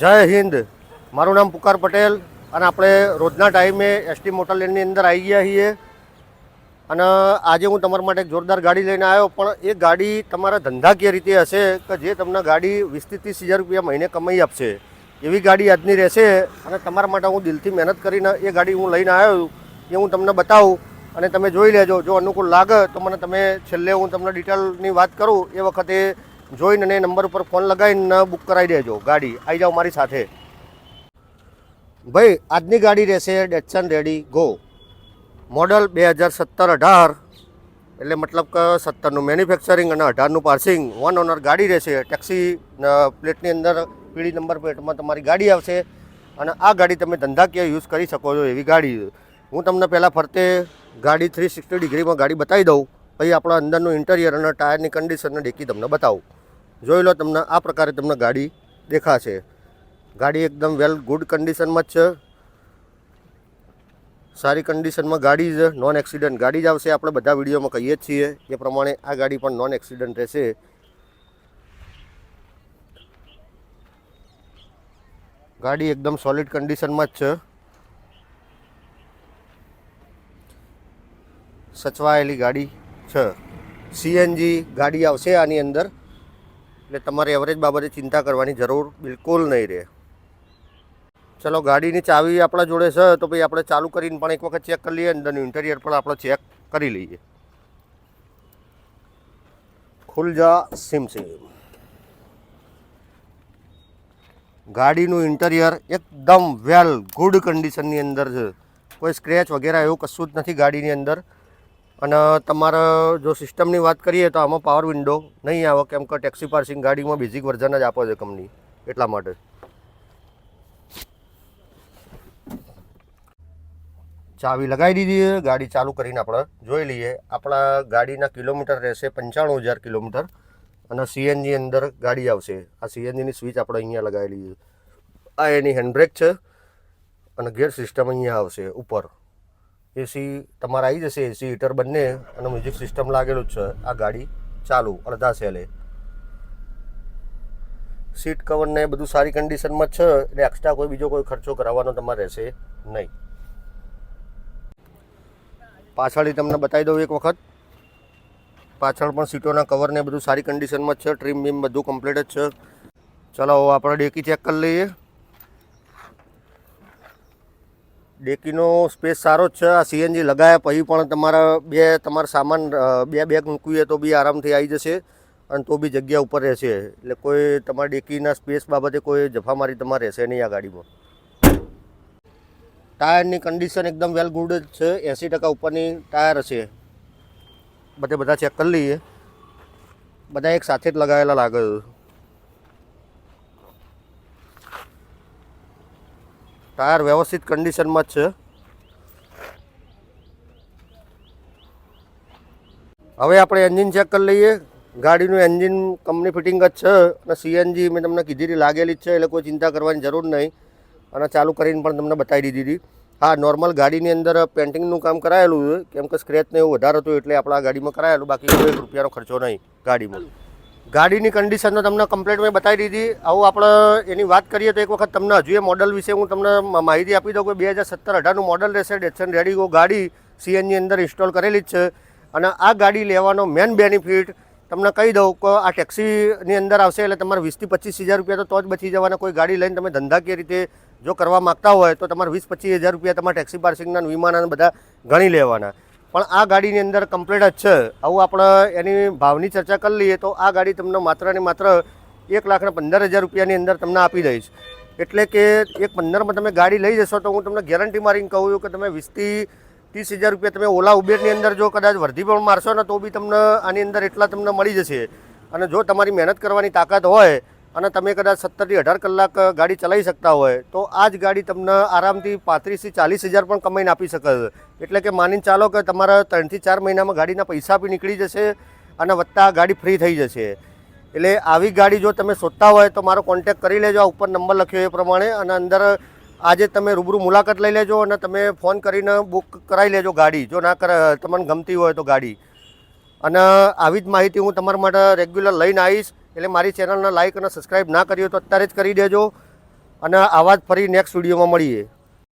જય હિન્દ. મારું નામ પુકાર પટેલ અને આપણે રોજના ટાઈમે એસટી મોટર લેનની અંદર આવી ગયા છીએ. અને આજે હું તમારા માટે એક જોરદાર ગાડી લઈને આવ્યો, પણ એ ગાડી તમારા ધંધાકીય રીતે હશે કે જે તમને ગાડી વીસથી ત્રીસ હજાર રૂપિયા મહિને કમાઈ આપશે, એવી ગાડી આજની રહેશે. અને તમારા માટે હું દિલથી મહેનત કરીને એ ગાડી હું લઈને આવ્યો એ હું તમને બતાવું અને તમે જોઈ લેજો. જો અનુકૂળ લાગે તો મને તમે છેલ્લે હું તમને ડિટેલની વાત કરું. એ વખતે જોઈને અને નંબર ઉપર ફોન લગાવીને બુક કરાવી દેજો, ગાડી. આવી જાઓ મારી સાથે. ભાઈ, આજની ગાડી રહેશે ડેટસન રેડી ગો મોડલ બે હજાર સત્તર અઢાર. એટલે મતલબ કે સત્તરનું મેન્યુફેક્ચરિંગ અને અઢારનું પાર્સિંગ વન ઓનર ગાડી રહેશે. ટેક્સી પ્લેટની અંદર પીળી નંબર પ્લેટમાં તમારી ગાડી આવશે. અને આ ગાડી તમે ધંધાકીય યુઝ કરી શકો છો એવી ગાડી. હું તમને પહેલાં ફરતે ગાડી થ્રી સિક્સટી ડિગ્રીમાં ગાડી બતાવી દઉં. પછી આપણા અંદરનું ઇન્ટિરિયર અને ટાયરની કન્ડિશનને ડેકી તમને બતાવું. જોઈ લો તમને આ પ્રકારે તમને ગાડી દેખાશે. ગાડી એકદમ વેલ ગુડ કન્ડિશનમાં જ છે. સારી કન્ડિશનમાં ગાડી જ નોન એક્સિડન્ટ ગાડી જ આવશે. આપણે બધા વિડીયોમાં કહીએ જ છીએ એ પ્રમાણે આ ગાડી પણ નોન એક્સિડન્ટ રહેશે. ગાડી એકદમ સોલિડ કન્ડિશનમાં જ છે. સચવાયેલી ગાડી છે. સીએનજી ગાડી આવશે આની અંદર. એટલે તમારે એવરેજ બાબતે ચિંતા કરવાની જરૂર બિલકુલ નહીં રહે. ચલો, ગાડીની ચાવી આપણા જોડે છે, તો ભાઈ આપણે ચાલુ કરીને પણ એક વખત ચેક કરી લઈએ અંદરનું ઇન્ટેરિયર પણ આપણે ચેક કરી લઈએ. ખુલ જા સિમ સિમ ગાડીનું ઇન્ટેરિયર એકદમ વેલ ગુડ કન્ડિશનની અંદર છે. કોઈ સ્ક્રેચ વગેરે એવું કશું જ નથી ગાડીની અંદર. અને તમારે જો સિસ્ટમની વાત કરીએ તો આમાં પાવર વિન્ડો નહીં આવે, કેમ કે ટેક્સી પાર્સિંગ ગાડીમાં બેઝિક વર્ઝન જ આપે છે કંપની એટલા માટે. ચાવી લગાવી દીધી ગાડી ચાલુ કરીને આપણે જોઈ લઈએ. આપણા ગાડીના કિલોમીટર રહેશે પંચાણું હજાર કિલોમીટર અને સીએનજી અંદર ગાડી આવશે. આ સીએનજીની સ્વિચ આપણે અહીંયા લગાવેલી છે. આ એની હેન્ડબ્રેક છે અને ગેર સિસ્ટમ અહીંયા આવશે ઉપર. એસી તમારે આવી જશે, એસી હીટર બંને અને મ્યુઝિક સિસ્ટમ લાગેલું જ છે. આ ગાડી ચાલુ, અડધા સેલે સીટ કવરને બધું સારી કન્ડિશનમાં છે, એટલે એક્સ્ટ્રા કોઈ બીજો કોઈ ખર્ચો કરાવવાનો તમારે રહેશે નહીં. પાછળથી તમને બતાવી દઉં એક વખત. પાછળ પણ સીટોના કવર ને બધું સારી કન્ડિશનમાં છે ટ્રીમ બીમ બધું કમ્પ્લીટ જ છે. ચલો આપણે ડેકી ચેક કરી લઈએ. ડેકીનો સ્પેસ સારો જ છે, આ સીએનજી લગાવ્યા પછી પણ તમારા બે, તમારા સામાન બે બેગ મૂકવીએ તો બી આરામથી આવી જશે અને તો બી જગ્યા ઉપર રહેશે. એટલે કોઈ તમારા ડેકીના સ્પેસ બાબતે કોઈ જફામારી તમારે રહેશે નહીં આ ગાડીમાં. ટાયરની કન્ડિશન એકદમ વેલ ગુડ જ છે, એંસી ટકા ઉપરની ટાયર હશે. બધે બધા ચેક કરી લઈએ. બધા એક સાથે જ લગાવેલા લાગે છે. ટાયર વ્યવસ્થિત કન્ડિશનમાં જ છે. હવે આપણે એન્જિન ચેક કરી લઈએ. ગાડીનું એન્જિન કંપની ફિટિંગ જ છે અને સીએનજી મેં તમને કીધી લાગેલી જ છે, એટલે કોઈ ચિંતા કરવાની જરૂર નહીં. અને ચાલુ કરીને પણ તમને બતાવી દીધી હતી. હા નોર્મલ ગાડીની અંદર પેન્ટિંગનું કામ કરાયેલું કેમ કે સ્ક્રેચને એવું વધારે હતું એટલે આપણે ગાડીમાં કરાયેલું, બાકી કોઈ રૂપિયાનો ખર્ચો નહીં ગાડીમાં. ગાડીની કન્ડિશન તો તમને કમ્પ્લેટ મેં બતાવી દીધી. આવું આપણે એની વાત કરીએ તો એક વખત તમને હજુ એ મોડલ વિશે હું તમને માહિતી આપી દઉં કે બે હજાર સત્તર અઢારનું મોડલ રહેશે. ડેટસન રેડિગો ગાડી સીએનજી અંદર ઇન્સ્ટોલ કરેલી જ છે. અને આ ગાડી લેવાનો મેન બેનિફિટ તમને કહી દઉં કે આ ટેક્સીની અંદર આવશે એટલે તમારે વીસથી પચીસ હજાર રૂપિયા તો તો જ બચી જવાના. કોઈ ગાડી લઈને તમે ધંધાકીય રીતે જો કરવા માગતા હોય તો તમારે વીસ પચીસ હજાર રૂપિયા તમારે ટેક્સી પાર્સિંગના વિમાના બધા ગણી લેવાના. પણ આ ગાડીની અંદર કમ્પ્લીટ જ છે. આવું આપણે એની ભાવની ચર્ચા કરી લઈએ તો આ ગાડી તમને માત્ર ને માત્ર એક લાખને પંદર હજાર રૂપિયાની અંદર તમને આપી દઈશ. એટલે કે એક પંદરમાં તમે ગાડી લઈ જશો તો હું તમને ગેરંટી મારીને કહું છું કે તમે વીસથી ત્રીસ હજાર રૂપિયા તમે ઓલા ઉબેરની અંદર જો કદાચ વર્ધી પણ મારશો ને તો બી તમને આની અંદર એટલા તમને મળી જશે. અને જો તમારી મહેનત કરવાની તાકાત હોય અને તમે કદાચ સત્તરથી અઢાર કલાક ગાડી ચલાવી શકતા હોય, તો આ જ ગાડી તમને આરામથી પાંત્રીસથી ચાલીસ હજાર પણ કમાઈને આપી શકે છે. એટલે કે માનીને ચાલો કે તમારા ત્રણથી ચાર મહિનામાં ગાડીના પૈસા બી નીકળી જશે અને વત્તા ગાડી ફ્રી થઈ જશે. એટલે આવી ગાડી જો તમે શોધતા હોય તો મારો કોન્ટેક કરી લેજો, આ ઉપર નંબર લખ્યો એ પ્રમાણે અને અંદર આજે તમે રૂબરૂ મુલાકાત લઈ લેજો અને તમે ફોન કરીને બુક કરાવી લેજો ગાડી. જો ના કર, તમને ગમતી હોય તો ગાડી. અને આવી જ માહિતી હું તમારા માટે રેગ્યુલર લઈને આવીશ. એટલે મારી ચેનલને લાઇક અને સબસ્ક્રાઈબ ના કરી હોય તો અત્યારે જ કરી દેજો. અને આવા જ ફરી નેક્સ્ટ વિડીયોમાં મળીએ.